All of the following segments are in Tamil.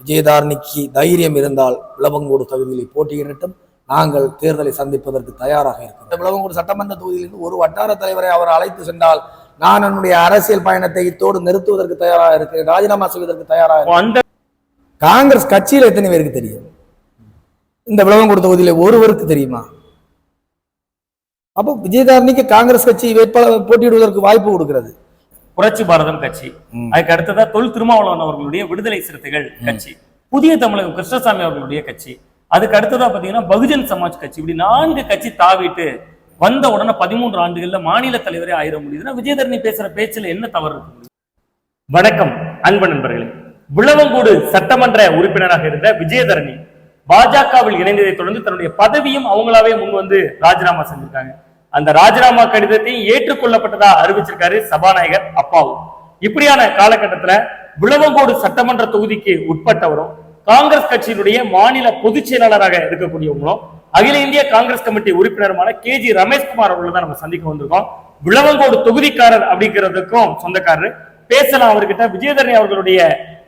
விஜயதாரணிக்கு தைரியம் இருந்தால் விளவங்கோடு தொகுதியில் போட்டியிடட்டும் நாங்கள் தேர்தலை சந்திப்பதற்கு தயாராக இருக்கிறோம். இந்த விளவங்கோடு சட்டமன்ற தொகுதியிலிருந்து ஒரு வட்டார தலைவரை அவர் அழைத்து சென்றால் நான் என்னுடைய அரசியல் பயணத்தை இத்தோடு நிறுத்துவதற்கு தயாராக இருக்கிறேன். ராஜினாமா செய்வதற்கு தயாராக. அந்த காங்கிரஸ் கட்சியில் எத்தனை பேருக்கு தெரியும்? இந்த விளவங்கோடு தொகுதியில ஒருவருக்கு தெரியுமா? அப்போ விஜயதாரணிக்கு காங்கிரஸ் கட்சி வேட்பாளர் போட்டியிடுவதற்கு வாய்ப்பு கொடுக்கிறது. புரட்சி பாரதம் கட்சி. அதுக்கு அடுத்ததா தொல் திருமாவளவன் அவர்களுடைய விடுதலை சிறுத்தைகள் கட்சி. புதிய தமிழகம் கிருஷ்ணசாமி அவர்களுடைய கட்சி. அதுக்கு அடுத்ததா பாத்தீங்கன்னா பகுஜன் சமாஜ் கட்சி. இப்படி நான்கு கட்சி தாவிட்டு வந்த உடனே பதிமூன்று ஆண்டுகள்ல மாநில தலைவரே ஆயிர முடியுதுன்னா விஜயதரணி பேசுற பேச்சுல என்ன தவறு இருக்க வணக்கம் அன்பு நண்பர்களே. விளவங்கோடு சட்டமன்ற உறுப்பினராக இருந்த விஜயதரணி பாஜகவில் இணைந்ததை தொடர்ந்து தன்னுடைய பதவியும் அவங்களாவே முன் வந்து ராஜினாமா செஞ்சிருக்காங்க. அந்த ராஜினாமா கடிதத்தையும் ஏற்றுக்கொள்ளப்பட்டதா அறிவிச்சிருக்காரு சபாநாயகர் அப்பாவு. இப்படியான காலகட்டத்துல விளவங்கோடு சட்டமன்ற தொகுதிக்கு உட்பட்டவரும் காங்கிரஸ் கட்சியினுடைய மாநில பொதுச் செயலாளராக இருக்கக்கூடியவங்களும் அகில இந்திய காங்கிரஸ் கமிட்டி உறுப்பினருமான கே ஜி ரமேஷ்குமார் அவர்கள் தான் நம்ம சந்திக்க வந்திருக்கோம். விளவங்கோடு தொகுதிக்காரர் அப்படிங்கிறதுக்கும் சொந்தக்காரர். பேசலாம் அவர்கிட்ட. விஜயதரணி அவர்களுடைய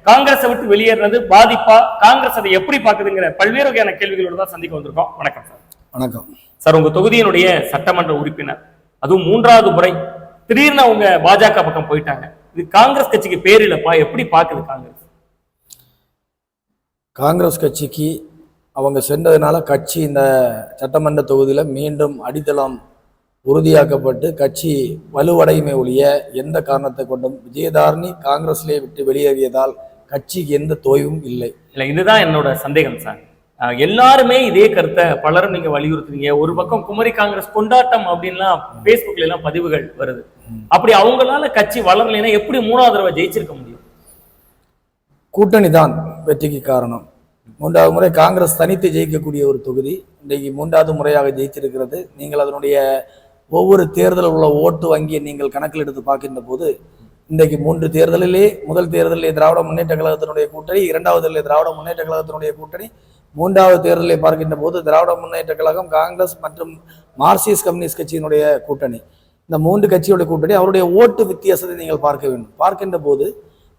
காங்கிரஸை விட்டு வெளியேறது பாதிப்பா? காங்கிரஸ் அதை எப்படி பாக்குதுங்கிற பல்வேறு வகையான கேள்விகளோட தான் சந்திக்க வந்திருக்கோம். வணக்கம் சார். வணக்கம். சார் உங்க தொகுதியினுடைய சட்டமன்ற உறுப்பினர். அதுவும் மூன்றாவது முறை திடீர்னு அவங்க பாஜக பக்கம் போயிட்டாங்க. இது காங்கிரஸ் கட்சிக்கு பேர் இல்லப்பா எப்படி பாக்குது காங்கிரஸ்? காங்கிரஸ் கட்சிக்கு அவங்க சென்றதுனால கட்சி இந்த சட்டமன்ற தொகுதியில் மீண்டும் அடித்தளம் உறுதியாக்கப்பட்டு கட்சி வலுவடையுமே ஒழிய எந்த காரணத்தை கொண்டும் விஜயதாரணி காங்கிரஸ்லேயே விட்டு வெளியேறியதால் கட்சிக்கு எந்த தோய்வும் இல்லை. இல்ல இதுதான் என்னோட சந்தேகம் சார். எல்லாருமே இதே கருத்தை பலரும் நீங்க வலியுறுத்துறீங்க ஒரு பக்கம் குமரி காங்கிரஸ் கொண்டாட்டம் அப்படின்லாம் பேஸ்புக்ல எல்லாம் பதிவுகள் வருது. அப்படி அவங்களால கட்சி வளரலைன்னா எப்படி மூணாவது தடவை ஜெயிச்சிருக்க முடியும்? கூட்டணி தான் வெற்றிக்கு காரணம். மூன்றாவது முறை காங்கிரஸ் தனித்து ஜெயிக்கக்கூடிய ஒரு தொகுதி. இன்றைக்கு மூன்றாவது முறையாக ஜெயிச்சிருக்கிறது நீங்கள் அதனுடைய ஒவ்வொரு தேர்தலில் உள்ள ஓட்டு வங்கியை நீங்கள் கணக்கில் எடுத்து பார்க்கின்ற போது இன்றைக்கு மூன்று தேர்தலிலே முதல் தேர்தலிலே திராவிட முன்னேற்ற கழகத்தினுடைய கூட்டணி இரண்டாவது தேர்தலில் திராவிட முன்னேற்ற கழகத்தினுடைய கூட்டணி மூன்றாவது தேர்தலை பார்க்கின்ற போது திராவிட முன்னேற்ற கழகம் காங்கிரஸ் மற்றும் மார்க்சிஸ்ட் கம்யூனிஸ்ட் கட்சியினுடைய கூட்டணி. இந்த மூன்று கட்சியுடைய கூட்டணி அவருடைய ஓட்டு வித்தியாசத்தை நீங்கள் பார்க்க வேண்டும். பார்க்கின்ற போது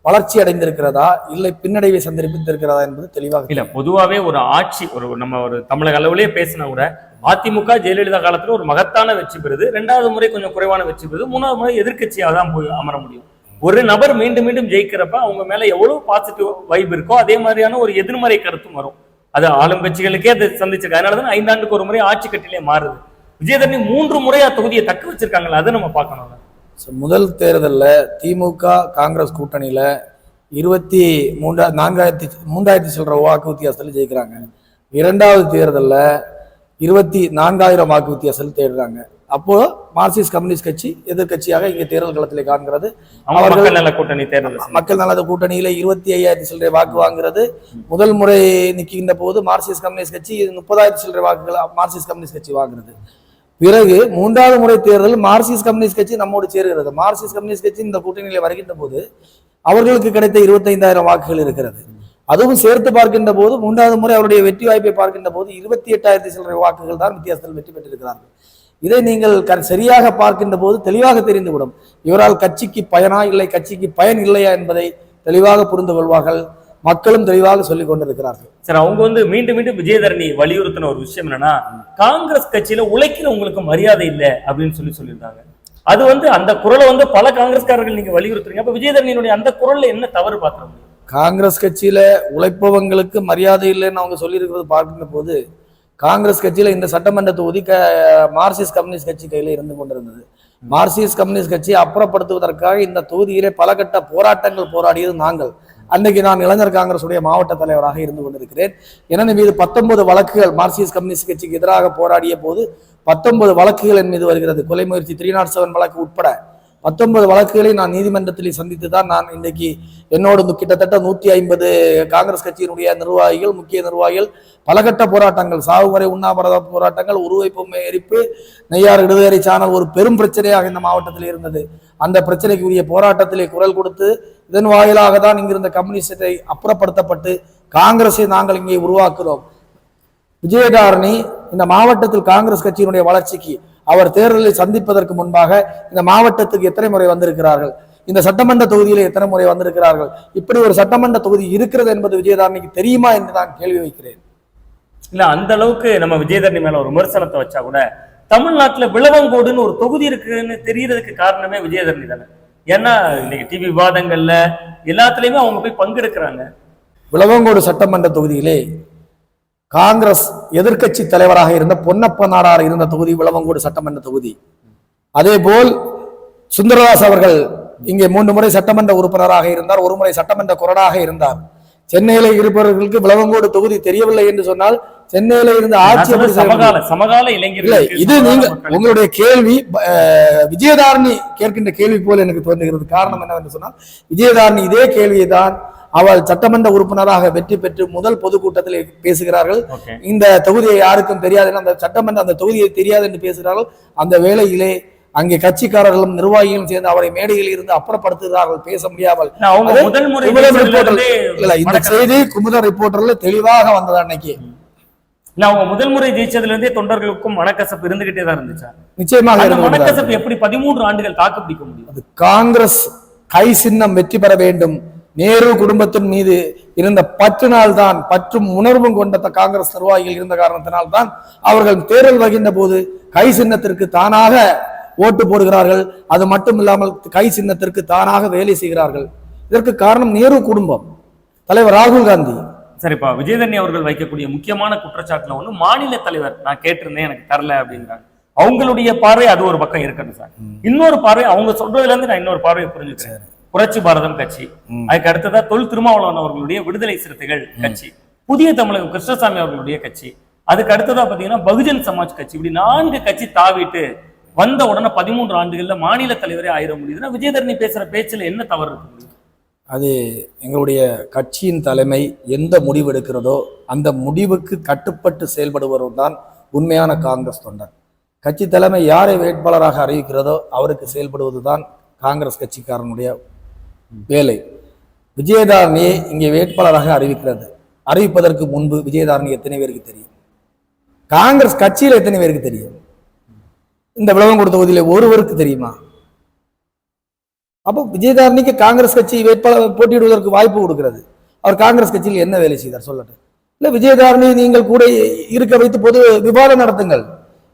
வளர்ச்சி அடைந்திருக்கிறதா? இல்லை பின்னடைவை சந்தர்ப்பித்திருக்கிறதா என்பது தெளிவாக இல்ல பொதுவாகவே ஒரு ஆட்சி ஒரு நம்ம ஒரு தமிழக அளவுலேயே பேசினா கூட அதிமுக ஜெயலலிதா காலத்துல ஒரு மகத்தான வெற்றி பெறுது. ரெண்டாவது முறை கொஞ்சம் குறைவான வெற்றி பெறுது. மூணாவது முறை எதிர்க்கட்சியாக தான் போய் அமர முடியும். ஒரு நபர் மீண்டும் மீண்டும் ஜெயிக்கிறப்ப அவங்க மேல எவ்வளவு பாசிட்டிவ் வைப் இருக்கோ அதே மாதிரியான ஒரு எதிர்மறை கருத்தும் வரும். அது ஆளும் கட்சிகளுக்கே அது சந்திச்சிருக்கு. அதனாலதான் ஐந்தாண்டுக்கு ஒரு முறை ஆட்சி கட்டிலே மாறுது. விஜயதரணி மூன்று முறை தொகுதியை தக்க வச்சிருக்காங்களா அதை நம்ம பார்க்கணும் ஸோ முதல் தேர்தலில் திமுக காங்கிரஸ் கூட்டணியில் இருபத்தி மூன்றா நான்காயிரத்தி மூன்றாயிரத்தி சில்லற வாக்கு வித்தியாசத்தில் ஜெயிக்கிறாங்க. இரண்டாவது தேர்தலில் இருபத்தி நான்காயிரம் வாக்கு வித்தியாசத்தில் தேடுறாங்க. அப்போ மார்க்சிஸ்ட் கம்யூனிஸ்ட் கட்சி எதிர்க்கட்சியாக இங்கே தேர்தல் களத்திலே காண்கிறது. அவர்கள் மக்கள் நல கூட்டணி தேர்தல். மக்கள் நலத கூட்டணியில இருபத்தி ஐயாயிரத்தி சில்லறை வாக்கு வாங்குறது முதல் முறை நிற்கின்ற போது மார்க்சிஸ்ட் கம்யூனிஸ்ட் கட்சி முப்பதாயிரத்தி சில்லறை வாக்குகள் மார்க்சிஸ்ட் கம்யூனிஸ்ட் கட்சி வாங்குறது பிறகு மூன்றாவது முறை தேர்தல் மார்க்சிஸ்ட் கம்யூனிஸ்ட் கட்சி நம்மோடு சேருகிறது. மார்க்சிஸ்ட் கம்யூனிஸ்ட் கட்சி இந்த கூட்டணியில வருகின்ற போது அவர்களுக்கு கிடைத்த இருபத்தைந்தாயிரம் வாக்குகள் இருக்கிறது. அதுவும் சேர்த்து பார்க்கின்ற போது மூன்றாவது முறை அவருடைய வெற்றி வாய்ப்பை பார்க்கின்ற போது இருபத்தி எட்டாயிரத்தி சில்லறை வாக்குகள் தான் வித்தியாசத்தில் வெற்றி பெற்றிருக்கிறார்கள். இதை நீங்கள் க- சரியாக பார்க்கின்ற போது தெளிவாக தெரிந்துவிடும். இவரால் கட்சிக்கு பயனா இல்லை கட்சிக்கு பயன் இல்லையா என்பதை தெளிவாக புரிந்து கொள்வார்கள். மக்களும் தெளிவாக சொல்லிக் கொண்டிருக்கிறார்கள். சார் அவங்க வந்து மீண்டும் மீண்டும் விஜயதரணி வலியுறுத்தின ஒரு விஷயம் என்னன்னா காங்கிரஸ் கட்சியில உழைக்கிறவங்களுக்கு மரியாதை இல்லை அப்படின்னு சொல்லி சொல்லியிருந்தாங்க. அது வந்து அந்த குரலை வந்து பல காங்கிரஸ்காரர்கள் நீங்க வலியுறுத்துறீங்க. அப்ப விஜயதரணியினுடைய அந்த குரல்ல என்ன தவறு முடியும் காங்கிரஸ் கட்சியில உழைப்பவங்களுக்கு மரியாதை இல்லைன்னு அவங்க சொல்லியிருக்கிறது பார்க்கின்ற போது காங்கிரஸ் கட்சியில இந்த சட்டமன்ற தொகுதி க மார்க்சிஸ்ட் கம்யூனிஸ்ட் கட்சி கையில இருந்து கொண்டிருந்தது. மார்க்சிஸ்ட் கம்யூனிஸ்ட் கட்சியை அப்புறப்படுத்துவதற்காக இந்த தொகுதியிலே பல கட்ட போராட்டங்கள் போராடியது நாங்கள். அன்னைக்கு நான் இளைஞர் காங்கிரசுடைய மாவட்ட தலைவராக இருந்து கொண்டிருக்கிறேன். எனது மீது பத்தொன்பது வழக்குகள் மார்க்சிஸ்ட் கம்யூனிஸ்ட் கட்சிக்கு எதிராக போராடிய போது பத்தொன்பது வழக்குகள் என் மீது வருகிறது. கொலை முயற்சி த்ரீ நாட் செவன் வழக்கு உட்பட பத்தொன்பது வழக்குகளை நான் நீதிமன்றத்தில் சந்தித்து தான் நான் இன்றைக்கு என்னோடு கிட்டத்தட்ட நூற்றி ஐம்பது காங்கிரஸ் கட்சியினுடைய நிர்வாகிகள் முக்கிய நிர்வாகிகள் பலகட்ட போராட்டங்கள் சாகுமுறை உண்ணாவிரத போராட்டங்கள் உருவைப்பு எரிப்பு நெய்யார் இடுதேரி சானல் ஒரு பெரும் பிரச்சனையாக இந்த மாவட்டத்தில் இருந்தது. அந்த பிரச்சனைக்கு உரிய போராட்டத்திலே குரல் கொடுத்து இதன் வாயிலாக தான் இங்கிருந்த கம்யூனிஸ்டை அப்புறப்படுத்தப்பட்டு காங்கிரஸை நாங்கள் இங்கே உருவாக்குறோம். விஜயதாரணி இந்த மாவட்டத்தில் காங்கிரஸ் கட்சியினுடைய வளர்ச்சிக்கு அவர் தேர்தலை சந்திப்பதற்கு முன்பாக இந்த மாவட்டத்துக்கு எத்தனை முறை வந்திருக்கிறார்கள்? இந்த சட்டமன்ற தொகுதியிலே எத்தனை முறை வந்திருக்கிறார்கள்? இப்படி ஒரு சட்டமன்ற தொகுதி இருக்கிறது என்பது விஜயதாரணிக்கு தெரியுமா என்று நான் கேள்வி வைக்கிறேன். இல்ல அந்த அளவுக்கு நம்ம விஜயதரணி மேல ஒரு விமர்சனத்தை வச்சா கூட தமிழ்நாட்டுல விளவங்கோடுன்னு ஒரு தொகுதி இருக்குன்னு தெரியறதுக்கு காரணமே விஜயதரணி தானே. ஏன்னா இன்னைக்கு டிவி விவாதங்கள்ல எல்லாத்துலயுமே அவங்க போய் பங்கெடுக்கிறாங்க. விளவங்கோடு சட்டமன்ற தொகுதியிலே காங்கிரஸ் எதிர்க்கட்சி தலைவராக இருந்த பொன்னப்ப நாடார் இருந்த தொகுதி விளவங்கோடு சட்டமன்ற தொகுதி அதேபோல் சுந்தரதாஸ் அவர்கள் இங்கே மூன்று முறை சட்டமன்ற உறுப்பினராக இருந்தார் ஒரு முறை சட்டமன்ற கொறடாக இருந்தார் சென்னையில இருப்பவர்களுக்கு விளவங்கோடு தொகுதி தெரியவில்லை என்று சொன்னால் சென்னையில இருந்த ஆட்சி? சமகால சமகால இது நீங்க. உங்களுடைய கேள்வி அஹ், விஜயதாரணி கேட்கின்ற கேள்வி போல் எனக்கு தோன்றுகிறது காரணம் என்னவென்று சொன்னால் விஜயதாரணி இதே கேள்வியை தான் அவள் சட்டமன்ற உறுப்பினராக வெற்றி பெற்று முதல் பொதுக்கூட்டத்தில் பேசுகிறார்கள். இந்த தொகுதியை யாருக்கும் தெரியாது அந்த சட்டமன்ற அந்த தொகுதியை தெரியாது என்று பேசுகிறார்கள். அந்த வேளையிலே அங்கே கட்சிக்காரர்களும் நிர்வாகிகளும் சேர்ந்து அவரை மேடையில் இருந்து அப்புறப்படுத்துகிறார்கள் பேச முடியாமல். இல்ல, இந்த. செய்தி குமுதம் ரிப்போர்ட்டர்ல தெளிவாக வந்தது அன்னைக்கு. இல்ல அவங்க முதல் முறை ஜெயிச்சதுல இருந்தே தொண்டர்களுக்கும் மனக்கசப்பு இருந்துகிட்டே தான் இருந்துச்சா? நிச்சயமாக மனக்கசப்பு எப்படி பதிமூன்று ஆண்டுகள் தாக்கு பிடிக்க முடியும்? அது காங்கிரஸ் கை சின்னம் வெற்றி பெற வேண்டும். நேரு குடும்பத்தின் மீது இருந்த பற்றினால் தான் பற்றும் உணர்வும் கொண்ட காங்கிரஸ் நிர்வாகிகள் இருந்த காரணத்தினால் தான் அவர்கள் தேர்தல் வகின்ற போது கை சின்னத்திற்கு தானாக ஓட்டு போடுகிறார்கள். அது மட்டும் இல்லாமல் கை சின்னத்திற்கு தானாக வேலை செய்கிறார்கள். இதற்கு காரணம் நேரு குடும்பம். தலைவர் ராகுல் காந்தி. சரிப்பா விஜயதரணி அவர்கள் வைக்கக்கூடிய முக்கியமான குற்றச்சாட்டுல ஒண்ணு மாநில தலைவர் நான் கேட்டிருந்தேன் எனக்கு தரல அப்படிங்கிறாங்க. அவங்களுடைய பார்வை அது ஒரு பக்கம் இருக்கட்டும் சார். இன்னொரு பார்வை அவங்க சொல்றதுல இருந்து நான் இன்னொரு பார்வையை புரிஞ்சுக்கிறேன். புரட்சி பாரதம் கட்சி. அதுக்கு அடுத்ததா தொல் திருமாவளவன் அவர்களுடைய விடுதலை சிறுத்தைகள் கட்சி. புதிய தமிழகம் கிருஷ்ணசாமி அவர்களுடைய கட்சி. அதுக்கு அடுத்ததா பாத்தீங்கன்னா பகுஜன் சமாஜ் கட்சி. இப்படி நான்கு கட்சி தாவிட்டு வந்த உடனே பதிமூன்று ஆண்டுகள்ல மாநில தலைவரே ஆயிட முடியுதுன்னா விஜயதரணி பேசுற பேச்சுல என்ன தவறு இருக்க அது எங்களுடைய கட்சியின் தலைமை எந்த முடிவு எடுக்கிறதோ அந்த முடிவுக்கு கட்டுப்பட்டு செயல்படுபவர் தான் உண்மையான காங்கிரஸ் தொண்டர். கட்சி தலைமை யாரை வேட்பாளராக அறிவிக்கிறதோ அவருக்கு செயல்படுவது தான் காங்கிரஸ் கட்சிக்காரனுடைய வேலை. விஜயதாரணியை இங்கே வேட்பாளராக அறிவிக்கிறது. அறிவிப்பதற்கு முன்பு விஜயதாரணி எத்தனை பேருக்கு தெரியும்? காங்கிரஸ் கட்சியில் எத்தனை பேருக்கு தெரியும்? இந்த விளவங்கோடு தொகுதியில் ஒருவருக்கு தெரியுமா? அப்போ விஜயதாரணிக்கு காங்கிரஸ் கட்சி வேட்பாளர் போட்டியிடுவதற்கு வாய்ப்பு கொடுக்கிறது. அவர் காங்கிரஸ் கட்சியில் என்ன வேலை செய்தார் சொல்லட்டும் இல்ல விஜயதாரணி நீங்கள் கூட இருக்க வைத்து பொது விவாதம் நடத்துங்கள்.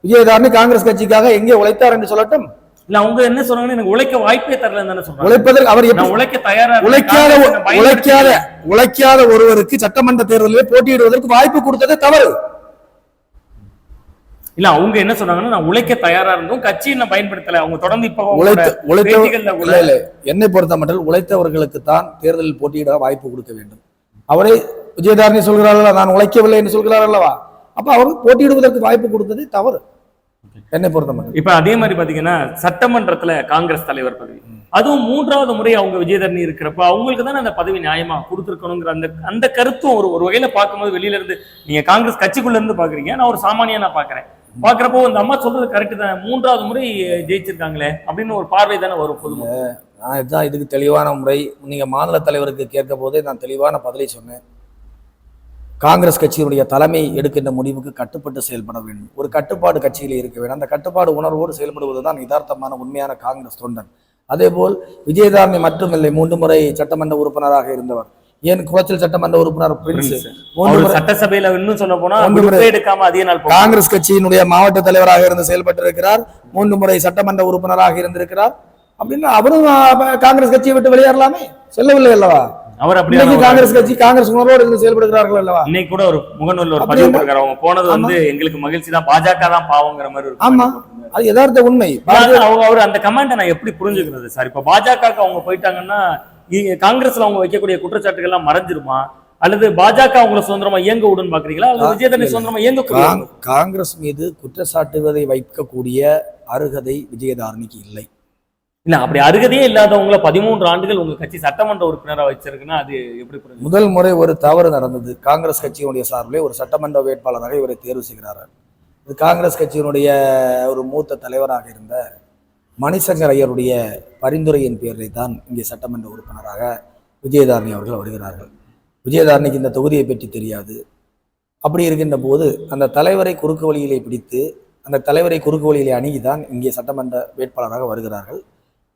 விஜயதாரணி காங்கிரஸ் கட்சிக்காக எங்கே உழைத்தார் என்று சொல்லட்டும். இல்ல அவங்க என்ன சொல்றாங்கன்னா எனக்கு உழைக்க வாய்ப்பே தரலன்னு தானே சொல்றாங்க. உழைப்பதற்கு அவர் நான் உழைக்க தயாரா. உழைக்காத உழைக்காத உழைக்காத ஒருவருக்கு சட்டமன்ற தேர்தலில் போட்டியிடுவதற்கு வாய்ப்பு கொடுத்ததே தவறு. இல்ல அவங்க என்ன சொன்னாங்கன்னா நான் உழைக்க தயாரா இருந்தோம் கட்சி என்ன பயன்படுத்தல அவங்க தொடர்ந்து இப்ப உழைத்த உழைத்த இல்ல என்னை பொறுத்த மட்டும் உழைத்தவர்களுக்கு தான் தேர்தலில் போட்டியிட வாய்ப்பு கொடுக்க வேண்டும். அவரை விஜயதாரணி சொல்கிறார்கள் நான் உழைக்கவில்லை என்று சொல்கிறார் அல்லவா? அப்ப அவர் போட்டியிடுவதற்கு வாய்ப்பு கொடுத்தது தவறு. என்னை பொறுத்த மட்டும் இப்ப அதே மாதிரி பாத்தீங்கன்னா சட்டமன்றத்துல காங்கிரஸ் தலைவர் பதவி. அதுவும் மூன்றாவது முறை அவங்க விஜயதரணி இருக்கிறப்ப அவங்களுக்கு தானே அந்த பதவி நியாயமா கொடுத்துருக்கணுங்கிற அந்த அந்த கருத்தும் ஒரு ஒரு வகையில பார்க்கும்போது வெளியில இருந்து நீங்க காங்கிரஸ் கட்சிக்குள்ள இருந்து பாக்குறீங்க நான் ஒரு சாமானியா நான் பாக்குறேன். பாக்குறப்போ இந்த அம்மா சொல்றது கரெக்ட் தான் மூன்றாவது முறை ஜெயிச்சிருக்காங்களே அப்படின்னு ஒரு பார்வை தானே வரும் பொதுமக்கள் நான் இதுதான் இதுக்கு தெளிவான முறை. நீங்க மாநில தலைவருக்கு கேட்க போதே நான் தெளிவான பதிலை சொன்னேன். காங்கிரஸ் கட்சியினுடைய தலைமை எடுக்கின்ற முடிவுக்கு கட்டுப்பட்டு செயல்பட வேண்டும். ஒரு கட்டுப்பாடு கட்சியில் இருக்க வேண்டும். அந்த கட்டுப்பாடு உணர்வோடு செயல்படுவதுதான் யதார்த்தமான உண்மையான காங்கிரஸ் தொண்டன். அதேபோல் விஜயதாரணி மட்டுமில்லை மூன்று முறை சட்டமன்ற உறுப்பினராக இருந்தவர். ஏன் குளச்சல் சட்டமன்ற உறுப்பினர் பிரின்ஸ்? சட்டசபையில இன்னும் சொல்ல போனா எடுக்காம அதிக நாள். காங்கிரஸ் கட்சியினுடைய மாவட்ட தலைவராக இருந்து செயல்பட்டிருக்கிறார். மூன்று முறை சட்டமன்ற உறுப்பினராக இருந்திருக்கிறார். அப்படின்னு அவரும் காங்கிரஸ் கட்சியை விட்டு வெளியேறலாமே? செல்லவில்லை அல்லவா? அவர் அப்படி காங்கிரஸ் கட்சி காங்கிரஸ் உணர்வோடு இருந்து செயல்படுகிறார்கள் அல்லவா? இன்னைக்கு கூட ஒரு முகநூல்ல ஒரு பதிவு அவங்க போனது வந்து எங்களுக்கு மகிழ்ச்சி தான். பாஜக தான் பாவங்கிற மாதிரி ஆமா. அது யதார்த்த உண்மை. அவங்க அவர் அந்த கமெண்ட்டை நான் எப்படி புரிஞ்சுக்கிறது சார்? இப்ப பாஜகவுக்கு அவங்க போயிட்டாங்கன்னா காங்கிரஸ்ல அவங்க வைக்கக்கூடிய குற்றச்சாட்டுகள் எல்லாம் மறைஞ்சிருமா? அல்லது பாஜக அவங்கள சுதந்திரமா இயங்க விடுன்னு பாக்குறீங்களா? அல்லது விஜயதரணி சுதந்திரமா காங்- காங்கிரஸ் மீது குற்றச்சாட்டுவதை வைக்கக்கூடிய அருகதை விஜயதாரணிக்கு இல்லை. இல்ல அப்படி அருகதையே இல்லாதவங்கள பதிமூன்று ஆண்டுகள் உங்க கட்சி சட்டமன்ற உறுப்பினராக வச்சிருக்குன்னா அது எப்படி முதல் முறை ஒரு தவறு நடந்தது. காங்கிரஸ் கட்சியினுடைய சார்பிலே ஒரு சட்டமன்ற வேட்பாளராக இவரை தேர்வு செய்கிறார்கள் இது காங்கிரஸ் கட்சியினுடைய ஒரு மூத்த தலைவராக இருந்த மணிசங்கர் ஐயருடைய பரிந்துரையின் பேரில் தான் இங்கே சட்டமன்ற உறுப்பினராக விஜயதாரணி அவர்கள் வருகிறார்கள். விஜயதாரணிக்கு இந்த தொகுதியை பற்றி தெரியாது. அப்படி இருக்கின்ற போது அந்த தலைவரை குறுக்கு வழியிலே பிடித்து அந்த தலைவரை குறுக்கு வழியிலே அணுகிதான் இங்கே சட்டமன்ற வேட்பாளராக வருகிறார்கள்.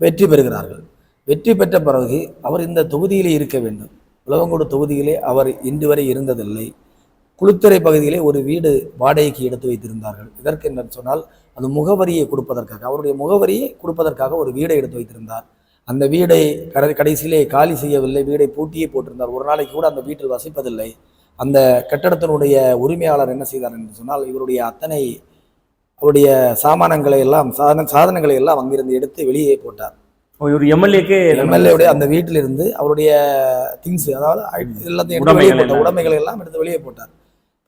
வெற்றி பெறுகிறார்கள். வெற்றி பெற்ற பிறகு அவர் இந்த தொகுதியிலே இருக்க வேண்டும். உழவங்கோடு தொகுதியிலே அவர் இன்று வரை இருந்ததில்லை. குளுத்துறை பகுதியிலே ஒரு வீடு வாடகைக்கு எடுத்து வைத்திருந்தார்கள். இதற்கு என்ன சொன்னால் அது முகவரியை கொடுப்பதற்காக அவருடைய முகவரியை கொடுப்பதற்காக ஒரு வீடை எடுத்து வைத்திருந்தார். அந்த வீடை கடை கடைசியிலே காலி செய்யவில்லை. வீடை பூட்டியே போட்டிருந்தார். ஒரு நாளைக்கு கூட அந்த வீட்டில் வசிப்பதில்லை. அந்த கட்டடத்தினுடைய உரிமையாளர் என்ன செய்தார் என்று சொன்னால் இவருடைய அத்தனை அவருடைய சாமானங்களை எல்லாம் சாதன சாதனங்களை எல்லாம் அங்கிருந்து எடுத்து வெளியே போட்டார். ஒரு எம்எல்ஏக்கு எம்எல்ஏவுடைய அந்த வீட்டிலிருந்து அவருடைய திங்ஸ் அதாவது எல்லாத்தையும் எடுத்து வெளியே உடைமைகள் போட்டார். எல்லாம். உடைமைகளை எல்லாம் எடுத்து வெளியே போட்டார்.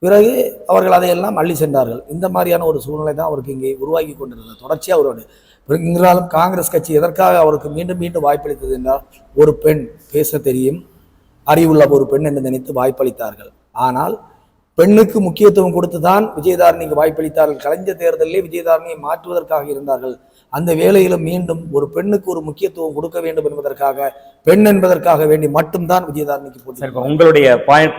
பிறகு அவர்கள் அதையெல்லாம் அள்ளி சென்றார்கள். இந்த மாதிரியான ஒரு சூழ்நிலை தான் அவருக்கு இங்கே உருவாகி கொண்டிருந்தது. தொடர்ச்சியாக அவரோட இருந்தாலும் காங்கிரஸ் கட்சி எதற்காக அவருக்கு மீண்டும் மீண்டும் வாய்ப்பளித்தது என்றால் ஒரு பெண் பேச தெரியும் அறிவுள்ள ஒரு பெண் என்று நினைத்து வாய்ப்பளித்தார்கள். ஆனால் பெண்ணுக்கு முக்கியத்துவம் கொடுத்து தான் விஜயதாரணிக்கு வாய்ப்பளித்தார்கள். கலைஞர் தேர்தலிலே விஜயதாரணியை மாற்றுவதற்காக இருந்தார்கள். அந்த வேளையிலும் மீண்டும் ஒரு பெண்ணுக்கு ஒரு முக்கியத்துவம் கொடுக்க வேண்டும் என்பதற்காக பெண் என்பதற்காக வேண்டி மட்டும்தான் விஜயதாரணிக்கு போட்டி உங்களுடைய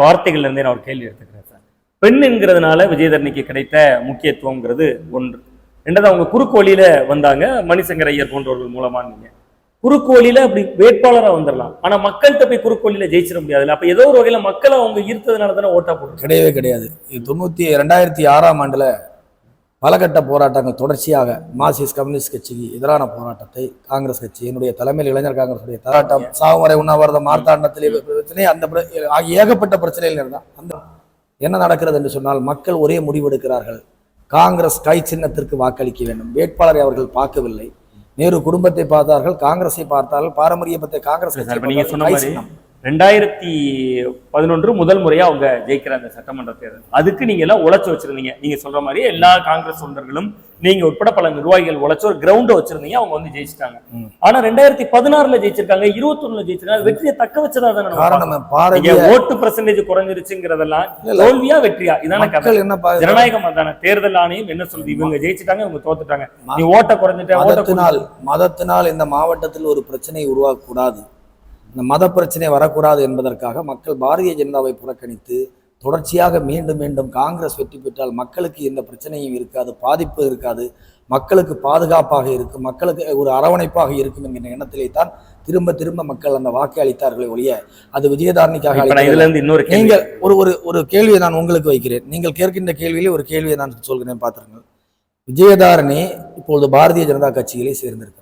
வார்த்தைகள்ல இருந்தே நான் ஒரு கேள்வி எடுத்துக்கிறேன் சார். பெண் என்கிறதுனால விஜயதரணிக்கு கிடைத்த முக்கியத்துவம்ங்கிறது ஒன்று. ரெண்டாவது அவங்க குறுக்கு வழியில வந்தாங்க மணிசங்கர் ஐயர் போன்றவர்கள் மூலமா நீங்க. குறுக்கு வழியில அப்படி வேட்பாளரா வந்துடலாம் ஆனா மக்கள்கிட்ட போய் குறுக்கு வழியில ஜெயிச்சிட முடியாதுல்ல. அப்ப ஏதோ ஒரு வகையில மக்களை அவங்க ஈர்த்ததுனால தானே ஓட்டா போடுறாங்க. கிடையவே கிடையாது. இது தொண்ணூத்தி ரெண்டாயிரத்தி ஆறாம் ஆண்டுல பலகட்ட போராட்டங்கள் தொடர்ச்சியாக மார்க்சிஸ்ட் கம்யூனிஸ்ட் கட்சிக்கு எதிரான போராட்டத்தை காங்கிரஸ் கட்சி என்னுடைய தலைமையில் இளைஞர் காங்கிரசுடைய போராட்டம் சாகுவரை உண்ணாவிரதம் மார்த்தாண்டத்திலே பிரச்சனை அந்த ஆகிய ஏகப்பட்ட பிரச்சனைகள் இருந்தால் அந்த என்ன நடக்கிறது என்று சொன்னால் மக்கள் ஒரே முடிவெடுக்கிறார்கள். காங்கிரஸ் கை சின்னத்திற்கு வாக்களிக்க வேண்டும். வேட்பாளரை அவர்கள் பார்க்கவில்லை. நேரு குடும்பத்தை பார்த்தார்கள் காங்கிரஸை பார்த்தார்கள் பாரம்பரியத்தை காங்கிரஸ் சார் ரெண்டாயிரத்தி பதினொன்று முதல் முறையா அவங்க ஜெயிக்கிற அந்த சட்டமன்ற தேர்தல். அதுக்கு நீங்க எல்லாம் உழைச்சு வச்சிருந்தீங்க. நீங்க சொல்ற மாதிரி எல்லா காங்கிரஸ் தொண்டர்களும் நீங்க உட்பட பல நிர்வாகிகள் உழைச்சு ஒரு கிரவுண்ட் வச்சிருந்தீங்க அவங்க வந்து ஜெயிச்சிட்டாங்க. ஆனா ரெண்டாயிரத்தி பதினாறுல ஜெயிச்சிருக்காங்க இருபத்தொன்னுல ஜெயிச்சிருக்காங்க. வெற்றியை தக்க வச்சதா தானே ஓட்டு பர்சன்டேஜ் குறைஞ்சிருச்சுங்கிறதெல்லாம். தோல்வியா வெற்றியா? இதான கதை. ஜனநாயகம் அதான. தேர்தல் ஆணையம் என்ன சொல்லுது? இவங்க ஜெயிச்சிட்டாங்க இவங்க தோத்துட்டாங்க. நீ ஓட்ட குறைஞ்சிட்ட மதத்தினால் மதத்தினால் இந்த மாவட்டத்தில் ஒரு பிரச்சனை உருவாக்கக்கூடாது. இந்த மத பிரச்சனை வரக்கூடாது என்பதற்காக மக்கள் பாரதிய ஜனதாவை புறக்கணித்து தொடர்ச்சியாக மீண்டும் மீண்டும் காங்கிரஸ் வெற்றி பெற்றால் மக்களுக்கு எந்த பிரச்சனையும் இருக்காது பாதிப்பு இருக்காது மக்களுக்கு பாதுகாப்பாக இருக்கும் மக்களுக்கு ஒரு அரவணைப்பாக இருக்கும் என்கிற எண்ணத்திலே தான் திரும்ப திரும்ப மக்கள் அந்த வாக்கை அளித்தார்களே ஒழிய அது விஜயதாரணிக்காக இன்னொரு நீங்கள் ஒரு ஒரு ஒரு கேள்வியை நான் உங்களுக்கு வைக்கிறேன். நீங்கள் கேட்கின்ற கேள்வியிலே ஒரு கேள்வியை நான் சொல்கிறேன் பார்த்துருங்கள். விஜயதாரணி இப்பொழுது பாரதிய ஜனதா கட்சியிலே சேர்ந்திருக்கிறார்.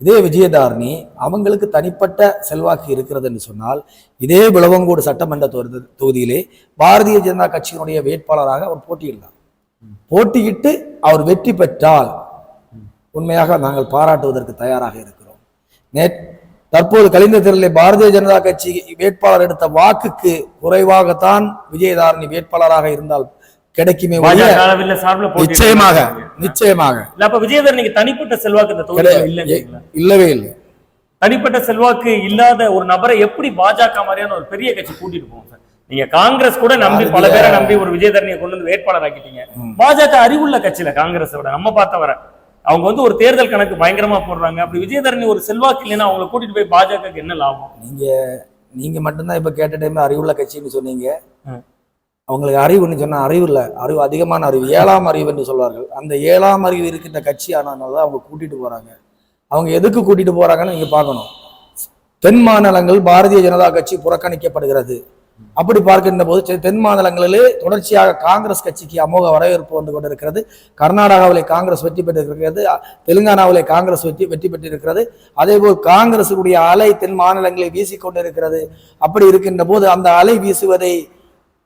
இதே விஜயதாரணி அவங்களுக்கு தனிப்பட்ட செல்வாக்கு இருக்கிறது என்று சொன்னால் இதே விளவங்கோடு சட்டமன்ற தொகுதி- தொகுதியிலே பாரதிய ஜனதா கட்சியினுடைய வேட்பாளராக அவர் போட்டியிடலாம் போட்டியிட்டு அவர் வெற்றி பெற்றால் உண்மையாக நாங்கள் பாராட்டுவதற்கு தயாராக இருக்கிறோம். நே தற்போது கழிந்த தேர்தலில் பாரதிய ஜனதா கட்சி வேட்பாளர் எடுத்த வாக்குக்கு குறைவாகத்தான் விஜயதாரணி வேட்பாளராக இருந்தால் கிடைக்குமே நிச்சயமாக நிச்சயமாக. இல்ல அப்ப விஜயதரணிக்கு தனிப்பட்ட செல்வாக்கு இந்த தொகுதியில இல்லவே இல்லை. தனிப்பட்ட செல்வாக்கு இல்லாத ஒரு நபரை எப்படி பாஜக மாதிரியான ஒரு பெரிய கட்சி கூட்டிட்டு சார்? நீங்க காங்கிரஸ் கூட நம்பி பல பேரை நம்பி ஒரு விஜயதரணியை கொண்டு வந்து வேட்பாளர் ஆக்கிட்டீங்க. பாஜக அறிவுள்ள கட்சியில காங்கிரஸ் விட. நம்ம பார்த்த வர. அவங்க வந்து ஒரு தேர்தல் கணக்கு பயங்கரமா போடுறாங்க. அப்படி விஜயதரணி ஒரு செல்வாக்கு இல்லைன்னா அவங்களை கூட்டிட்டு போய் பாஜகக்கு என்ன லாபம்? நீங்க நீங்க மட்டும்தான் இப்ப கேட்ட டைம் அறிவுள்ள கட்சின்னு சொன்னீங்க. அவங்களுக்கு அறிவுன்னு சொன்னால் அறிவு இல்லை. அறிவு அதிகமான அறிவு. ஏழாம் அறிவு என்று சொல்வார்கள். அந்த ஏழாம் அறிவு இருக்கின்ற கட்சி ஆனதுனால தான் அவங்க கூட்டிட்டு போகிறாங்க அவங்க எதுக்கு கூட்டிட்டு போகிறாங்கன்னு நீங்கள் பார்க்கணும். தென் மாநிலங்கள் பாரதிய ஜனதா கட்சி புறக்கணிக்கப்படுகிறது. அப்படி பார்க்கின்ற போது தென் மாநிலங்களிலே தொடர்ச்சியாக காங்கிரஸ் கட்சிக்கு அமோக வரவேற்பு வந்து கொண்டிருக்கிறது. கர்நாடகாவிலே காங்கிரஸ் வெற்றி பெற்றிருக்கிறது. தெலுங்கானாவிலே காங்கிரஸ் வெற்றி வெற்றி பெற்றிருக்கிறது. அதேபோல் காங்கிரசுடைய அலை தென் மாநிலங்களில் வீசிக்கொண்டிருக்கிறது. அப்படி இருக்கின்ற போது அந்த அலை வீசுவதை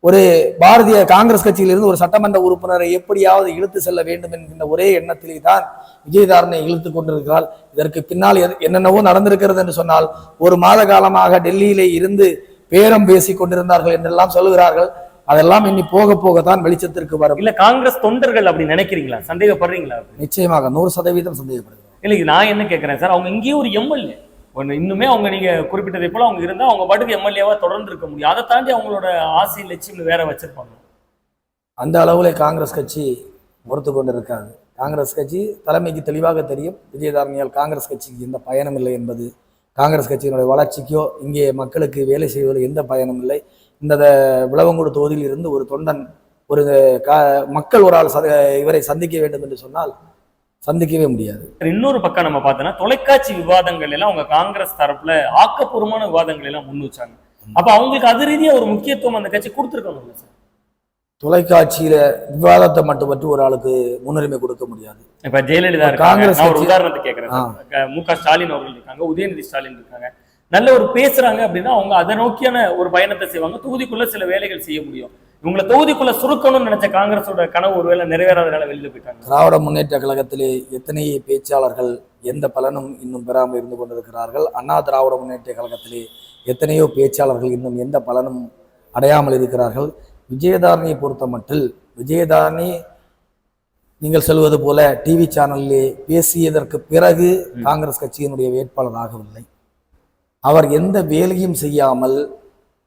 ஒரு பாரதிய காங்கிரஸ் கட்சியிலிருந்து ஒரு சட்டமன்ற உறுப்பினரை எப்படியாவது இழுத்து செல்ல வேண்டும் என்கின்ற ஒரே எண்ணத்திலே தான் விஜயதாரனை இழுத்து கொண்டிருக்கிறார். இதற்கு பின்னால் என்னென்னவோ நடந்திருக்கிறது என்று சொன்னால் ஒரு மாத காலமாக டெல்லியிலே இருந்து பேரம் பேசி கொண்டிருந்தார்கள் என்றெல்லாம் சொல்லுகிறார்கள். அதெல்லாம் இனி போக போகத்தான் வெளிச்சத்திற்கு வரும். இல்ல காங்கிரஸ் தொண்டர்கள் அப்படி நினைக்கிறீங்களா? சந்தேகப்படுறீங்களா? நிச்சயமாக நூறு சதவீதம் சந்தேகப்படுகிறோம் இல்ல இது நான் என்ன கேட்கறேன் சார் அவங்க இங்கேயும் ஒரு எம்எல்ஏ. ஒன்று இன்னுமே அவங்க நீங்கள் குறிப்பிட்டதை போல அவங்க இருந்தால் அவங்க பாட்டுக்கு எம்எல்ஏவாக தொடர்ந்து இருக்க முடியும். அதை தாண்டி அவங்களோட ஆசை லட்சியம் வேற வச்சிருப்பாங்க. அந்த அளவில் காங்கிரஸ் கட்சி பொறுத்து இருக்காங்க காங்கிரஸ் கட்சி தலைமைக்கு தெளிவாக தெரியும். விஜயதாரணியால் காங்கிரஸ் கட்சிக்கு எந்த பயனும் இல்லை என்பது காங்கிரஸ் கட்சியினுடைய வளர்ச்சிக்கோ இங்கே மக்களுக்கு வேலை செய்வதில் எந்த பயனும் இல்லை. இந்த த- விளவங்கோடு தொகுதியில் இருந்து ஒரு தொண்டன் ஒரு கா மக்கள் ஒரு ஆள் சத இவரை சந்திக்க வேண்டும் என்று சொன்னால் சந்திக்கவே முடியாது. இன்னொரு பக்கம் நம்ம பார்த்தோம்னா தொலைக்காட்சி விவாதங்கள் எல்லாம் அவங்க காங்கிரஸ் தரப்புல ஆக்கப்பூர்வமான விவாதங்கள் எல்லாம் முன் வச்சாங்க. அப்ப அவங்களுக்கு அது ரீதியா ஒரு முக்கியத்துவம் அந்த கட்சி கொடுத்துருக்கணும்ல சார்? தொலைக்காட்சியில விவாதத்தை மட்டும் பற்றி ஒரு ஆளுக்கு முன்னுரிமை கொடுக்க முடியாது. இப்ப ஜெயலலிதா காங்கிரஸ் உதாரணத்துக்கு கேட்கிறேன். மு க ஸ்டாலின் அவர்கள் இருக்காங்க உதயநிதி ஸ்டாலின் இருக்காங்க. நல்ல ஒரு பேசுறாங்க அப்படின்னா அவங்க அதை நோக்கியான ஒரு பயணத்தை செய்வாங்க. தொகுதிக்குள்ள சில வேலைகள் செய்ய முடியும். இவங்களை தொகுதிக்குள்ள சுருக்கணும்னு நினைச்ச காங்கிரஸோட கனவு ஒருவேளை நிறைவேறாதனால வெளியில போயிட்டாங்க. திராவிட முன்னேற்ற கழகத்திலே எத்தனை பேச்சாளர்கள் எந்த பலனும் இன்னும் பெறாமல் இருந்து கொண்டிருக்கிறார்கள்? அண்ணா திராவிட முன்னேற்ற கழகத்திலே எத்தனையோ பேச்சாளர்கள் இன்னும் எந்த பலனும் அடையாமல் இருக்கிறார்கள்? விஜயதாரணியை பொறுத்த மட்டில் விஜயதாரணி நீங்கள் சொல்வது போல டிவி சேனலிலே பேசியதற்கு பிறகு காங்கிரஸ் கட்சியினுடைய வேட்பாளர் ஆகவில்லை. அவர் எந்த வேலையும் செய்யாமல்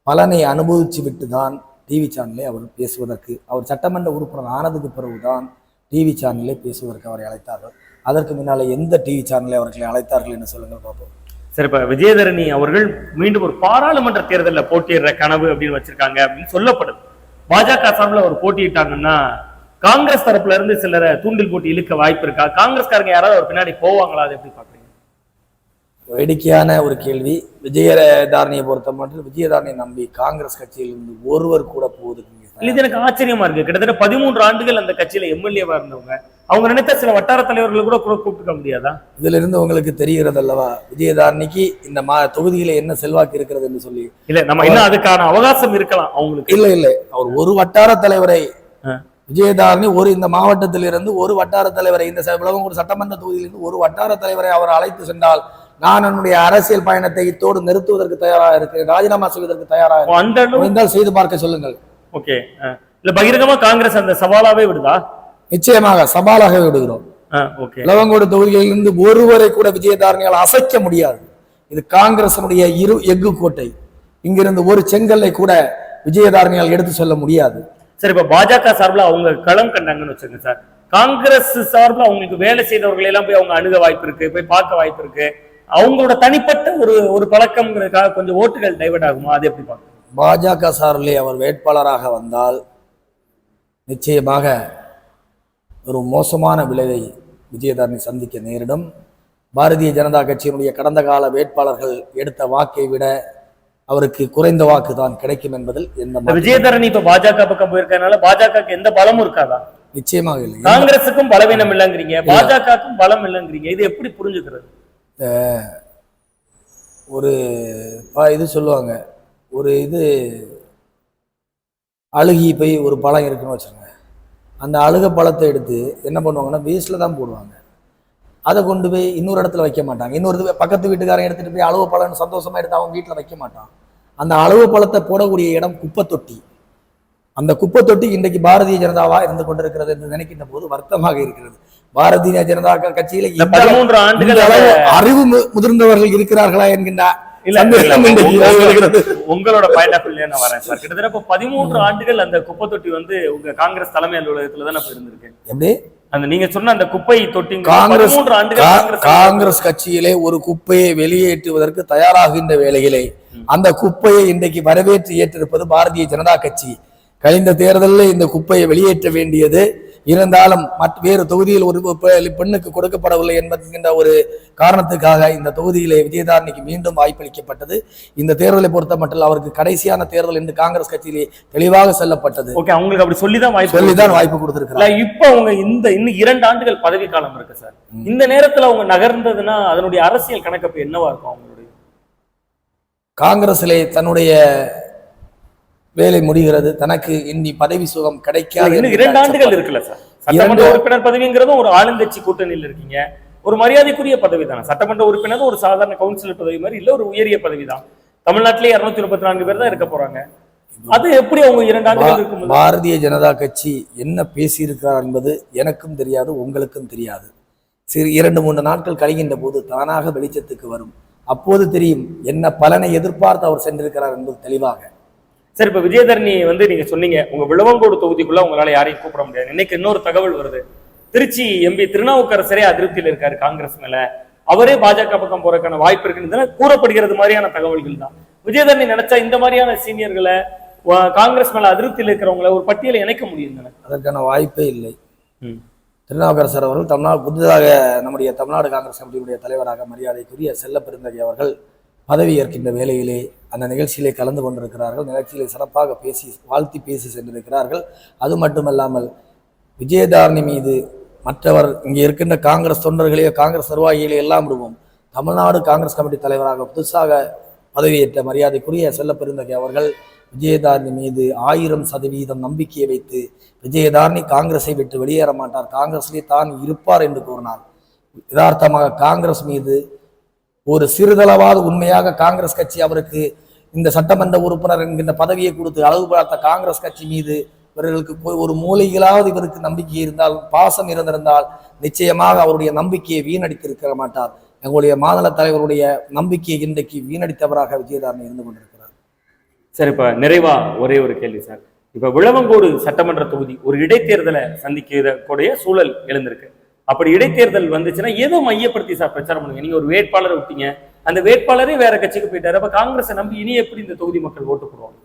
பலனை அனுபவித்து விட்டு தான் டிவி சேனலை அவர் பேசுவதற்கு அவர் சட்டமன்ற உறுப்பினர் ஆனதுக்கு பிறகுதான் டிவி சேனலில் பேசுவதற்கு அவரை அழைத்தார்கள். அதற்கு முன்னால் எந்த டிவி சேனலை அவர்களை அழைத்தார்கள் என்று சொல்லுங்கள் பார்ப்போம் சரி இப்போ விஜயதரணி அவர்கள் மீண்டும் ஒரு பாராளுமன்ற தேர்தலில் போட்டியிடுற கனவு அப்படின்னு வச்சிருக்காங்க அப்படின்னு சொல்லப்படுது பாஜக சார்பில் அவர் போட்டியிட்டாங்கன்னா காங்கிரஸ் தரப்புல இருந்து சிலரை தூண்டில் போட்டு இழுக்க வாய்ப்பு இருக்கா? காங்கிரஸ்காரங்க யாராவது அவர் பின்னாடி போவாங்களா? அதை எப்படி பார்க்க வேடிக்கையான ஒரு கேள்வி. விஜயதாரணியை பொறுத்த மட்டும் விஜயதாரணியை நம்பி காங்கிரஸ் கட்சியிலிருந்து ஒருவர் கூட இல்ல, இது எனக்கு ஆச்சரியமா இருக்கு. கிட்டத்தட்ட பதிமூன்று ஆண்டுகள் அந்த கட்சியில எம்எல்ஏவா இருந்தவங்க. அவங்க நினைத்த சில வட்டார தலைவர்களை கூட கூட கூப்பிட்டுக்க முடியாதா? இதுல இருந்து உங்களுக்கு தெரிகிறது அல்லவா? விஜயதாரணிக்கு இந்த மா தொகுதியில என்ன செல்வாக்கு இருக்கிறது என்று சொல்லி. இல்ல நம்ம இன்னும் அதுக்கான அவகாசம் இருக்கலாம் அவங்களுக்கு. இல்லை இல்லை. அவர் ஒரு வட்டார தலைவரை. விஜயதாரணி ஒரு இந்த மாவட்டத்திலிருந்து ஒரு வட்டார தலைவரை இந்த ச- விளவங்கூர் சட்டமன்ற தொகுதியிலிருந்து ஒரு வட்டார தலைவரை அவர் அழைத்து சென்றால் நான் என்னுடைய அரசியல் பயணத்தை இத்தோடு நிறுத்துவதற்கு தயாராக இருக்கிறேன். ராஜினாமா செய்வதற்கு தயாராக அந்த முடிந்தால் செய்து பார்க்க சொல்லுங்கள். ஓகே. இல்ல பகிரங்கமா காங்கிரஸ் அந்த சவாலாவே விடுதா? நிச்சயமாக சவாலாக விடுகிறோம். இளவங்கோடு தொகுதியிலிருந்து ஒருவரை கூட விஜயதாரணியால் அசைக்க முடியாது. இது காங்கிரசனுடைய இரு எஃகு கோட்டை. இங்கிருந்து ஒரு செங்கல்லை கூட விஜயதாரணியால் எடுத்து செல்ல முடியாது. சரி இப்ப பாஜக சார்பில் அவங்க களம் கண்டாங்கன்னு வச்சுங்க சார். காங்கிரஸ் சார்பில் அவங்களுக்கு வேலை செய்தவர்களை எல்லாம் போய் அவங்க அணுக வாய்ப்பு இருக்கு போய் பார்க்க வாய்ப்பு இருக்கு. அவங்களோட தனிப்பட்ட ஒரு ஒரு பழக்கம்ங்கிறதுக்காக கொஞ்சம் ஓட்டுகள் டைவர்ட் ஆகுமா? அது எப்படி பார்க்கணும்? பாஜக சார்பிலே அவர் வேட்பாளராக வந்தால் நிச்சயமாக ஒரு மோசமான விளைவை விஜயதாரணி சந்திக்க நேரிடும். பாரதிய ஜனதா கட்சியினுடைய கடந்த கால வேட்பாளர்கள் எடுத்த வாக்கை விட அவருக்கு குறைந்த வாக்கு தான் கிடைக்கும் என்பதில் எந்த விஜயதரணி இப்ப பாஜக பக்கம் போயிருக்கனால பாஜகவுக்கு எந்த பலமும் இருக்காதா? நிச்சயமாக இல்லை. காங்கிரஸுக்கும் பலவீனம் இல்லைங்கிறீங்க பாஜகவுக்கும் பலம் இல்லைங்கிறீங்க. இது எப்படி புரிஞ்சுக்கிறது? ஒரு ப- இது சொல்லுவாங்க ஒரு இது அழுகி போய் ஒரு பழம் இருக்குன்னு வச்சுருங்க அந்த அழுக பழத்தை எடுத்து என்ன பண்ணுவாங்கன்னா வேஸ்ட்டில் தான் போடுவாங்க. அதை கொண்டு போய் இன்னொரு இடத்துல வைக்க மாட்டாங்க. இன்னொரு இது பக்கத்து வீட்டுக்காரன் எடுத்துகிட்டு போய் அழுவ பழம்னு சந்தோஷமாக எடுத்து அவன் வீட்டில் வைக்க மாட்டான். அந்த அழுவ பழத்தை போடக்கூடிய இடம் குப்பை தொட்டி அந்த குப்பை தொட்டி இன்றைக்கு பாரதிய ஜனதாவாக இருந்து கொண்டிருக்கிறது என்று நினைக்கின்ற போது வருத்தமாக இருக்கிறது. பாரதிய ஜனதா கட்சியில பதிமூன்று ஆண்டுகள் அறிவு முதிர்ந்தவர்கள் இருக்கிறார்களா என்கின்ற. உங்களோட பாயிண்ட் ஆஃப் வியூல நான் வரேன் சார் கிட்டத்தட்ட இப்ப பதிமூன்று ஆண்டுகள் அந்த குப்பை தொட்டி வந்து உங்க காங்கிரஸ் தலைமை அலுவலகத்துல தான் இருந்திருக்கு எப்படி? அந்த நீங்க சொன்ன அந்த குப்பை தொட்டி காங்கிரஸ் பதிமூன்று ஆண்டுகள் காங்கிரஸ் கட்சியிலே ஒரு குப்பையை வெளியேற்றுவதற்கு தயாராகின்ற வேளையிலே அந்த குப்பையை இன்றைக்கு வரவேற்று ஏற்றிருப்பது பாரதிய ஜனதா கட்சி. கழிந்த தேர்தலில் இந்த குப்பையை வெளியேற்ற வேண்டியது இருந்தாலும் மற்ற வேறு தொகுதியில் ஒரு பெண்ணுக்கு கொடுக்கப்படவில்லை என்பதுகின்ற ஒரு காரணத்துக்காக இந்த தொகுதியிலே விஜயதாரணிக்கு மீண்டும் வாய்ப்பளிக்கப்பட்டது. இந்த தேர்தலை பொறுத்த மட்டும் அவருக்கு கடைசியான தேர்தல் என்று காங்கிரஸ் கட்சியிலே தெளிவாக சொல்லப்பட்டது. ஓகே அவங்களுக்கு அப்படி சொல்லிதான் வாய்ப்பு சொல்லிதான் வாய்ப்பு கொடுத்திருக்கிறார் இல்ல, இப்ப அவங்க இந்த இன்னும் இரண்டு ஆண்டுகள் பதவி காலம் இருக்கு சார். இந்த நேரத்துல அவங்க நகர்ந்ததுன்னா அதனுடைய அரசியல் கணக்கப்பு என்னவா இருக்கும் அவங்களுடைய? காங்கிரஸிலே தன்னுடைய வேலை முடிகிறது. தனக்கு இனி பதவி சுகம் கிடைக்காது இரண்டு ஆண்டுகள். இருக்குல்ல சார். சட்டமன்ற உறுப்பினர் பதவிங்கிறதும் ஒரு ஆளுங்கட்சி கூட்டணியில் இருக்கீங்க. ஒரு மரியாதைக்குரிய பதவி தானே. சட்டமன்ற உறுப்பினர் ஒரு சாதாரண கவுன்சிலர் பதவி மாதிரி இல்ல ஒரு உயரிய பதவி தான். தமிழ்நாட்டிலே இருநூத்தி முப்பத்தி நான்கு பேர் தான் இருக்க போறாங்க. அது எப்படி அவங்க இரண்டு ஆண்டுகள் இருக்கும்போது பாரதிய ஜனதா கட்சி என்ன பேசியிருக்கிறார் என்பது எனக்கும் தெரியாது உங்களுக்கும் தெரியாது. சிறு இரண்டு மூன்று நாட்கள் கழிகின்ற போது தானாக வெளிச்சத்துக்கு வரும். அப்போது தெரியும் என்ன பலனை எதிர்பார்த்து அவர் சென்றிருக்கிறார் என்பது தெளிவாக. சரி இப்ப விஜயதரணி வந்து நீங்க சொன்னீங்க உங்க விளவங்கோடு தொகுதிக்குள்ள உங்களால யாரையும் கூப்பிட முடியாது. இன்னைக்கு இன்னொரு தகவல் வருது. திருச்சி எம்பி திருநாவுக்கரசரே அதிருப்தியில் இருக்காரு காங்கிரஸ் மேல. அவரே பாஜக பக்கம் போறதுக்கான வாய்ப்பு இருக்குன்னு கூறப்படுகிறது மாதிரியான தகவல்கள் தான். விஜயதரணி நினைச்சா இந்த மாதிரியான சீனியர்களை காங்கிரஸ் மேல அதிருப்தியில் இருக்கிறவங்கள ஒரு பட்டியலை இணைக்க முடியும் அதற்கான வாய்ப்பே இல்லை. திருநாவுக்கரசர் அவர்கள் தமிழ்நாடு புதிதாக நம்முடைய தமிழ்நாடு காங்கிரஸ் கமிட்டியுடைய தலைவராக மரியாதைக்குரிய செல்ல பெருந்தகை அவர்கள் பதவி ஏற்கின்ற அந்த நிகழ்ச்சியிலே கலந்து கொண்டிருக்கிறார்கள். நிகழ்ச்சியிலே சிறப்பாக பேசி வாழ்த்தி பேசி சென்றிருக்கிறார்கள். அது மட்டுமல்லாமல் விஜயதாரணி மீது மற்றவர் இங்கே இருக்கின்ற காங்கிரஸ் தொண்டர்களையோ காங்கிரஸ் நிர்வாகிகளை எல்லாம் விடுவோம். தமிழ்நாடு காங்கிரஸ் கமிட்டி தலைவராக புதுசாக பதவியேற்ற மரியாதைக்குரிய செல்லப்பெருந்தகை அவர்கள் விஜயதாரணி மீது ஆயிரம் சதவீதம் நம்பிக்கையை வைத்து விஜயதாரணி காங்கிரஸை விட்டு வெளியேற மாட்டார். காங்கிரஸிலே தான் இருப்பார் என்று கூறினார். யதார்த்தமாக காங்கிரஸ் மீது ஒரு சிறிதளவாவது உண்மையாக காங்கிரஸ் கட்சி அவருக்கு இந்த சட்டமன்ற உறுப்பினர் என்கின்ற பதவியை கொடுத்து அளவு பார்த்த காங்கிரஸ் கட்சி மீது இவர்களுக்கு போய் ஒரு மூலைகளாவது இவருக்கு நம்பிக்கை இருந்தால் பாசம் இருந்திருந்தால் நிச்சயமாக அவருடைய நம்பிக்கையை வீணடித்திருக்க மாட்டார். எங்களுடைய மாநில தலைவருடைய நம்பிக்கையை இன்றைக்கு வீணடித்தவராக விஜயதாரணி இருந்து கொண்டிருக்கிறார். சார் இப்ப நிறைவா ஒரே ஒரு கேள்வி சார். இப்ப விளவங்கோடு சட்டமன்ற தொகுதி ஒரு இடைத்தேர்தலை சந்திக்க கூடிய சூழல் எழுந்திருக்கு. அப்படி இடைத்தேர்தல் வந்துச்சுன்னா ஏதோ மையப்படுத்தி சார் பிரச்சாரம் பண்ணுங்க நீங்க ஒரு வேட்பாளரை விட்டீங்க. அந்த வேட்பாளரே வேற கட்சிக்கு போயிட்டாரு. அப்ப காங்கிரஸை நம்பி இனி எப்படி இந்த தொகுதி மக்கள் ஓட்டு போடுவாங்க?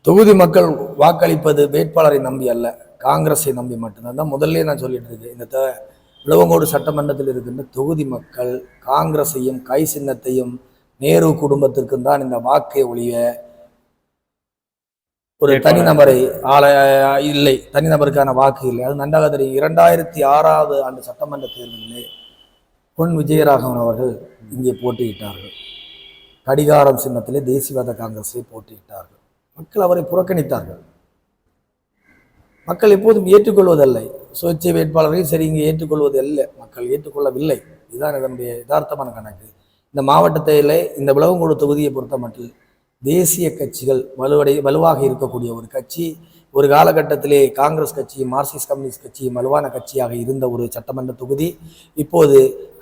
தொகுதி மக்கள் வாக்களிப்பது வேட்பாளரை நம்பி அல்ல காங்கிரஸை நம்பி மட்டும்தான். தான் முதல்ல நான் சொல்லிட்டு இருக்கேன். இந்த த- சட்டமன்றத்தில் இருக்கின்ற தொகுதி மக்கள் காங்கிரஸையும் கை சின்னத்தையும் நேரு குடும்பத்திற்கும் தான் இந்த வாக்கை ஒழிய ஒரு. தனிநபரை ஆள இல்லை தனிநபருக்கான வாக்கு இல்லை. அது நன்றாக தெரியும் இரண்டாயிரத்தி ஆறாவது ஆண்டு சட்டமன்ற தேர்தலிலே பொன் விஜயராகவன் அவர்கள் இங்கே போட்டியிட்டார்கள். கடிகாரம் சின்னத்திலே தேசியவாத காங்கிரஸை போட்டியிட்டார்கள். மக்கள் அவரை புறக்கணித்தார்கள். மக்கள் எப்போதும் ஏற்றுக்கொள்வதில்லை. சுயேட்சை வேட்பாளரையும் சரி இங்கே ஏற்றுக்கொள்வது இல்லை மக்கள் ஏற்றுக்கொள்ளவில்லை. இதுதான் இதனுடைய யதார்த்தமான கணக்கு. இந்த மாவட்டத்திலே இந்த விளவங்கோடு தொகுதியை பொறுத்த மட்டும் தேசிய கட்சிகள் வலுவடை வலுவாக இருக்கக்கூடிய ஒரு கட்சி ஒரு காலகட்டத்திலே காங்கிரஸ் கட்சியும் மார்க்சிஸ்ட் கம்யூனிஸ்ட் கட்சியும் வலுவான கட்சியாக இருந்த ஒரு சட்டமன்ற தொகுதி இப்போது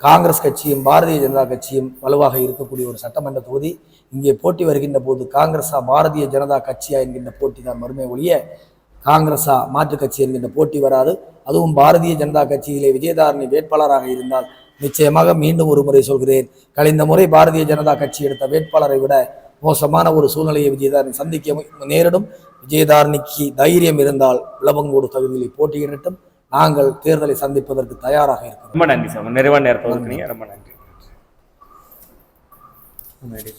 காங்கிரஸ் கட்சியும் பாரதிய ஜனதா கட்சியும் வலுவாக இருக்கக்கூடிய ஒரு சட்டமன்ற தொகுதி இங்கே போட்டி வருகின்ற போது காங்கிரஸா பாரதிய ஜனதா கட்சியா என்கின்ற போட்டி தான் மறுமை ஒழிய காங்கிரஸா மாற்றுக் கட்சி என்கின்ற போட்டி வராது. அதுவும் பாரதிய ஜனதா கட்சியிலே விஜயதாரணி வேட்பாளராக இருந்தால் நிச்சயமாக மீண்டும் ஒரு முறை சொல்கிறேன். கழிந்த முறை பாரதிய ஜனதா கட்சி எடுத்த வேட்பாளரை விட மோசமான ஒரு சூழ்நிலையை விஜயதாரணி சந்திக்க நேரிடும். விஜயதாரணிக்கு தைரியம் இருந்தால் விளவங்கோடு தொகுதியில் போட்டியிடட்டும். நாங்கள் தேர்தலை சந்திப்பதற்கு தயாராக இருக்கிறோம். ரொம்ப நன்றி சார். நிறைவான நேரத்தை ஒதுக்குனீங்க. ரொம்ப நன்றி. நன்றி.